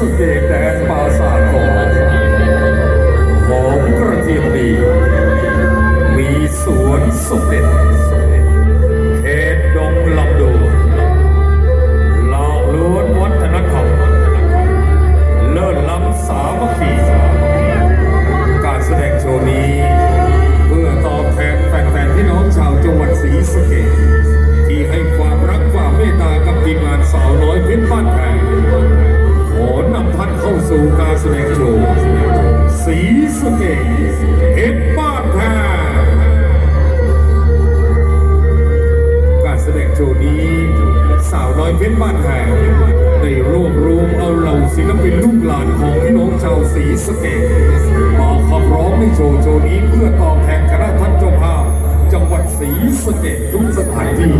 สะเกดแดนปราสาทของหอมกระเทียมดี มีสวนสมเด็จ สู่การแสดงโชว์ศรีสเกษเพชรบ้านแพการแสดงโชว์นี้ สาวน้อยเพชรบ้านแพงได้รวบรวมเอาเหล่าศิลปินลูกหลานของพี่น้องชาวศรีสะเกษมาขับร้องในโชว์โชว์นี้เพื่อตอบแทนคณะท่านเจ้าภาพจังหวัดศรีสะเกษทุกสถานที่